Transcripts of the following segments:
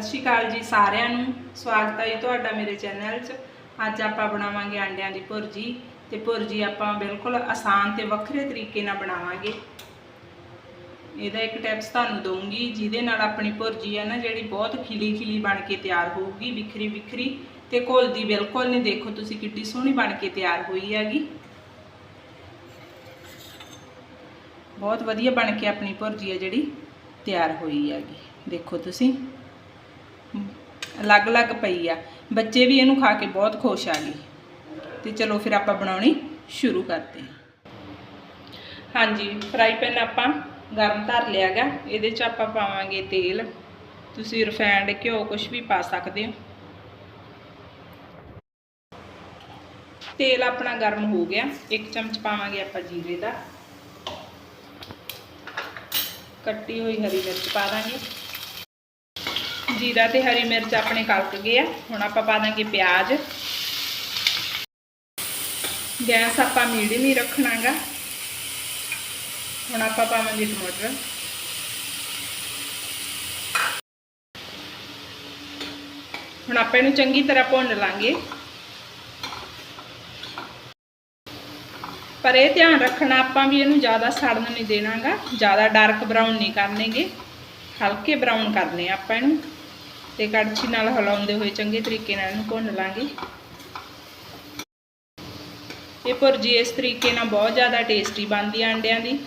ਸਤਿ ਸ਼੍ਰੀ ਅਕਾਲ ਜੀ ਸਾਰਿਆਂ ਨੂੰ। ਸਵਾਗਤ ਹੈ ਜੀ ਤੁਹਾਡਾ ਮੇਰੇ ਚੈਨਲ 'ਚ। ਅੱਜ ਆਪਾਂ ਬਣਾਵਾਂਗੇ ਆਂਡਿਆਂ ਦੀ ਭੁਰਜੀ ਤੇ ਭੁਰਜੀ ਆਪਾਂ ਬਿਲਕੁਲ ਆਸਾਨ ਤੇ ਵੱਖਰੇ ਤਰੀਕੇ ਨਾਲ ਬਣਾਵਾਂਗੇ। ਇਹਦਾ ਇੱਕ ਟਿਪਸ ਤੁਹਾਨੂੰ ਦਊਂਗੀ, ਜਿਹਦੇ ਨਾਲ ਆਪਣੀ ਭੁਰਜੀ ਹੈ ਨਾ ਜਿਹੜੀ ਬਹੁਤ ਖਿਲੀ ਖਿਲੀ ਬਣ ਕੇ ਤਿਆਰ ਹੋਊਗੀ ਵਿਖਰੀ ਵਿਖਰੀ ਤੇ ਘੋਲਦੀ ਬਿਲਕੁਲ ਨਹੀਂ। ਦੇਖੋ ਤੁਸੀਂ ਕਿੱਡੀ ਸੋਹਣੀ ਬਣ ਕੇ ਤਿਆਰ ਹੋਈ ਹੈਗੀ। ਬਹੁਤ ਵਧੀਆ ਬਣ ਕੇ ਆਪਣੀ ਭੁਰਜੀ ਹੈ ਜਿਹੜੀ ਤਿਆਰ ਹੋਈ ਹੈਗੀ। ਦੇਖੋ ਤੁਸੀਂ। ਅਲੱਗ-ਅਲੱਗ ਪਈ ਆ। ਬੱਚੇ ਵੀ ਇਹਨੂੰ ਖਾ ਕੇ ਬਹੁਤ ਖੁਸ਼ ਆ ਗਏ। ਤੇ ਚਲੋ ਫਿਰ ਆਪਾਂ ਬਣਾਉਣੀ ਸ਼ੁਰੂ ਕਰਦੇ ਹਾਂ। ਹਾਂਜੀ, ਫਰਾਈ ਪੈਨ ਆਪਾਂ ਗਰਮ ਧਰ ਲਿਆਗਾ ਇਹਦੇ 'ਚ ਆਪਾਂ ਪਾਵਾਂਗੇ ਤੇਲ। ਤੁਸੀਂ ਰਿਫਾਈਨਡ ਘਿਓ ਕੁਝ ਵੀ ਪਾ ਸਕਦੇ ਹੋ। ਤੇਲ ਆਪਣਾ ਗਰਮ ਹੋ ਗਿਆ। ਇੱਕ ਚਮਚ ਪਾਵਾਂਗੇ ਆਪਾਂ ਜੀਰੇ ਦਾ। ਕੱਟੀ ਹੋਈ ਹਰੀ ਮਿਰਚ ਪਾ ਦਾਂਗੇ। ਜੀਰਾ ਤੇ ਹਰੀ ਮਿਰਚ ਆਪਣੇ ਕਲਕ ਗਏ ਆ। ਹੁਣ ਆਪਾਂ ਪਾ ਦਾਂਗੇ ਪਿਆਜ਼। ਗੈਸ ਆਪਾਂ ਮੀਡੀਅਮ ਹੀ ਰੱਖਣਾਗਾ। ਹੁਣ ਆਪਾਂ ਪਾਵਾਂਗੇ ਟਮਾਟਰ। ਹੁਣ ਆਪਾਂ ਇਹਨੂੰ ਚੰਗੀ ਤਰ੍ਹਾਂ ਭੁੰਨ ਲਾਂਗੇ। ਪਰ ਇਹ ਧਿਆਨ ਰੱਖਣਾ, ਆਪਾਂ ਵੀ ਇਹਨੂੰ ਜ਼ਿਆਦਾ ਸੜਨ ਨਹੀਂ ਦੇਣਾਗਾ। ਜ਼ਿਆਦਾ ਡਾਰਕ ਬਰਾਊਨ ਨਹੀਂ ਕਰਨੇਗੇ। ਹਲਕੇ ਬਰਾਊਨ ਕਰਨੇ ਆਪਾਂ ਇਹਨੂੰ। ਤੇ ਕੜਛੀ ਨਾਲ ਹਿਲਾਉਂਦੇ ਹੋਏ ਚੰਗੇ ਤਰੀਕੇ ਨਾਲ ਇਹਨੂੰ ਭੁੰਨ ਲਾਂਗੇ। ਇਹ ਭੁਰਜੀ ਇਸ ਤਰੀਕੇ ਨਾਲ ਬਹੁਤ ਜ਼ਿਆਦਾ ਟੇਸਟੀ ਬਣਦੀ ਆ ਅੰਡਿਆਂ ਦੀ।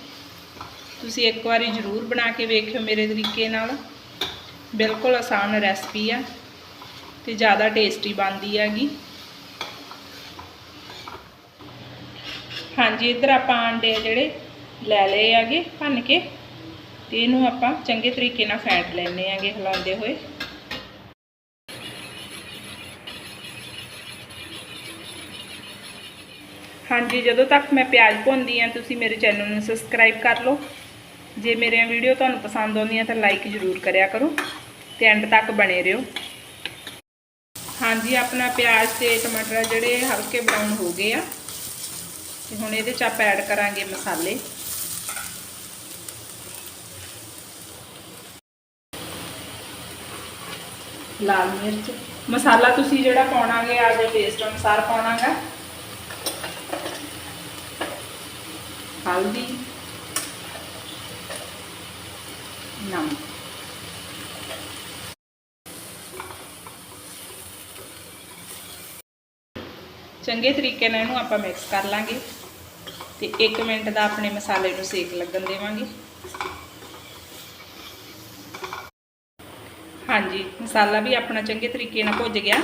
ਤੁਸੀਂ ਇੱਕ ਵਾਰੀ ਜ਼ਰੂਰ ਬਣਾ ਕੇ ਵੇਖਿਓ ਮੇਰੇ ਤਰੀਕੇ ਨਾਲ। ਬਿਲਕੁਲ ਆਸਾਨ ਰੈਸਪੀ ਆ ਤੇ ਜ਼ਿਆਦਾ ਟੇਸਟੀ ਬਣਦੀ ਹੈਗੀ। ਹਾਂਜੀ, ਇੱਧਰ ਆਪਾਂ ਅੰਡੇ ਜਿਹੜੇ ਲੈ ਲਏ ਹੈਗੇ ਭੰਨ ਕੇ ਤੇ ਇਹਨੂੰ ਆਪਾਂ ਚੰਗੇ ਤਰੀਕੇ ਨਾਲ ਫੈਂਟ ਲੈਣੇ ਆਗੇ ਹਿਲਾਉਂਦੇ ਹੋਏ। ਹਾਂਜੀ, ਜਦੋਂ ਤੱਕ ਮੈਂ ਪਿਆਜ਼ ਭੁੰਨਦੀ ਆ ਤੁਸੀਂ ਮੇਰੇ ਚੈਨਲ ਨੂੰ ਸਬਸਕ੍ਰਾਈਬ ਕਰ ਲਓ। ਜੇ ਮੇਰੀਆਂ ਵੀਡੀਓ ਤੁਹਾਨੂੰ ਪਸੰਦ ਆਉਂਦੀਆਂ ਤਾਂ ਲਾਈਕ ਜ਼ਰੂਰ ਕਰਿਆ ਕਰੋ ਤੇ ਐਂਡ ਤੱਕ ਬਣੇ ਰਹੋ। ਹਾਂਜੀ, ਆਪਣਾ ਪਿਆਜ਼ ਤੇ ਟਮਾਟਰ ਜਿਹੜੇ ਹਲਕੇ ਬਰਾਊਨ ਹੋ ਗਏ ਆ, ਤੇ ਹੁਣ ਇਹਦੇ ਚ ਆਪਾਂ ਐਡ ਕਰਾਂਗੇ ਮਸਾਲੇ। ਲਾਲ ਮਿਰਚ। ਮਸਾਲਾ ਤੁਸੀਂ ਜਿਹੜਾ ਪਾਉਣਾਗੇ ਆਪਦੇ ਟੇਸਟ ਅਨੁਸਾਰ ਪਾਉਣਾਗਾ ਹਲਦੀ, ਨਮਕ। ਚੰਗੇ ਤਰੀਕੇ ਨਾਲ ਇਹਨੂੰ ਆਪਾਂ ਮਿਕਸ ਕਰ ਲਾਂਗੇ ਤੇ 1 ਮਿੰਟ ਦਾ ਆਪਣੇ ਮਸਾਲੇ ਨੂੰ ਸੇਕ ਲੱਗਣ ਦੇਵਾਂਗੇ। ਹਾਂਜੀ, ਮਸਾਲਾ ਵੀ ਆਪਣਾ ਚੰਗੇ ਤਰੀਕੇ ਨਾਲ ਭੁੱਜ ਗਿਆ,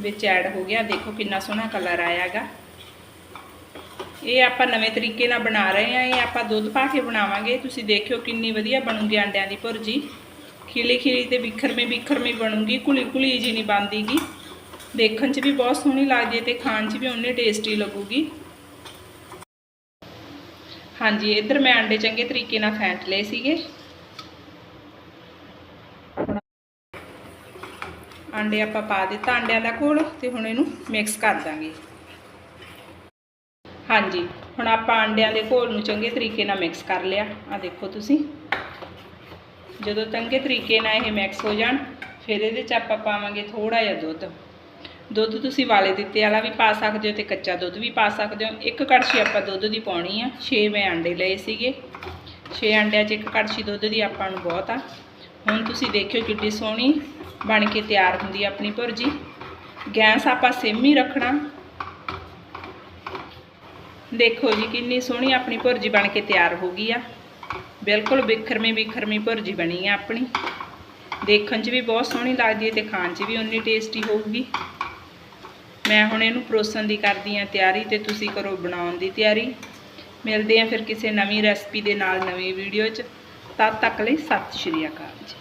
ਵਿੱਚ ਐਡ ਹੋ ਗਿਆ। ਦੇਖੋ ਕਿੰਨਾ ਸੋਹਣਾ ਕਲਰ ਆਇਆਗਾ। ਇਹ ਆਪਾਂ ਨਵੇਂ ਤਰੀਕੇ ਨਾਲ ਬਣਾ ਰਹੇ ਆ ਇਹ ਆਪਾਂ ਦੁੱਧ ਪਾ ਕੇ ਬਣਾਵਾਂਗੇ। ਤੁਸੀਂ ਦੇਖਿਓ ਕਿੰਨੀ ਵਧੀਆ ਬਣੂਗੀ ਆਂਡਿਆਂ ਦੀ ਭੁਰਜੀ। ਖਿਲੀ ਖਿਲੀ ਤੇ ਬਿਖਰਮੀ ਬਿਖਰਮੀ ਬਣੂਗੀ, ਕੁਲੀ ਕੁਲੀ ਜੀ ਨਹੀਂ ਬਣਦੀਗੀ। ਦੇਖਣ 'ਚ ਵੀ ਬਹੁਤ ਸੋਹਣੀ ਲੱਗਦੀ ਹੈ ਤੇ ਖਾਣ 'ਚ ਵੀ ਉਹਨੇ ਟੇਸਟੀ ਲੱਗੂਗੀ। ਹਾਂਜੀ, ਇੱਧਰ ਮੈਂ ਆਂਡੇ ਚੰਗੇ ਤਰੀਕੇ ਨਾਲ ਫੈਂਟ ਲਏ ਸੀਗੇ। ਆਂਡੇ ਆਪਾਂ ਪਾ ਦਿੱਤਾ ਆਂਡਿਆਂ ਦਾ ਘੋਲ ਤੇ ਹੁਣ ਇਹਨੂੰ ਮਿਕਸ ਕਰ ਦਾਂਗੇ। ਹਾਂਜੀ, ਹੁਣ ਆਪਾਂ ਆਂਡਿਆਂ ਦੇ ਘੋਲ ਨੂੰ ਚੰਗੇ ਤਰੀਕੇ ਨਾਲ ਮਿਕਸ ਕਰ ਲਿਆ। ਆ ਦੇਖੋ ਤੁਸੀਂ। ਜਦੋਂ ਚੰਗੇ ਤਰੀਕੇ ਨਾਲ ਇਹ ਮਿਕਸ ਹੋ ਜਾਣ, ਫਿਰ ਇਹਦੇ 'ਚ ਆਪਾਂ ਪਾਵਾਂਗੇ ਥੋੜਾ ਜਿਹਾ ਦੁੱਧ। ਦੁੱਧ ਤੁਸੀਂ ਵਾਲੇ ਦਿੱਤੇ ਵਾਲਾ ਵੀ ਪਾ ਸਕਦੇ ਹੋ ਤੇ ਕੱਚਾ ਦੁੱਧ ਵੀ ਪਾ ਸਕਦੇ ਹੋ। ਇੱਕ ਕੜਛੀ ਆਪਾਂ ਦੁੱਧ ਦੀ ਪਾਉਣੀ ਆ। 6 ਮੈਂ ਆਂਡੇ ਲਏ ਸੀਗੇ। 6 ਆਂਡਿਆਂ 'ਚ ਇੱਕ ਕੜਛੀ ਦੁੱਧ ਦੀ ਆਪਾਂ ਨੂੰ ਬਹੁਤ ਆ। ਹੁਣ ਤੁਸੀਂ ਦੇਖਿਓ ਕਿੱਡੀ ਸੋਹਣੀ ਬਣ ਕੇ ਤਿਆਰ ਹੁੰਦੀ ਆਪਣੀ ਭੁਰਜੀ। ਗੈਸ ਆਪਾਂ ਸਿਮ ਹੀ ਰੱਖਣਾ। ਦੇਖੋ ਜੀ, ਕਿੰਨੀ ਸੋਹਣੀ ਆਪਣੀ ਭੁਰਜੀ ਬਣ ਕੇ ਤਿਆਰ ਹੋ ਗਈ ਆ। ਬਿਲਕੁਲ ਬਿਖਰਮੀ ਬਿਖਰਮੀ ਭੁਰਜੀ ਬਣੀ ਆ ਆਪਣੀ। ਦੇਖਣ 'ਚ ਵੀ ਬਹੁਤ ਸੋਹਣੀ ਲੱਗਦੀ ਹੈ ਤੇ ਖਾਣ 'ਚ ਵੀ ਉਨੀ ਟੇਸਟੀ ਹੋਊਗੀ। ਮੈਂ ਹੁਣ ਇਹਨੂੰ ਪਰੋਸਣ ਦੀ ਕਰਦੀ ਆ ਤਿਆਰੀ ਤੇ ਤੁਸੀਂ ਕਰੋ ਬਣਾਉਣ ਦੀ ਤਿਆਰੀ। ਮਿਲਦੇ ਆ ਫਿਰ ਕਿਸੇ ਨਵੀਂ ਰੈਸਪੀ ਦੇ ਨਾਲ ਨਵੀਂ ਵੀਡੀਓ 'ਚ। ਤਦ ਤੱਕ ਲਈ ਸਤਿ ਸ਼੍ਰੀ ਅਕਾਲ ਜੀ।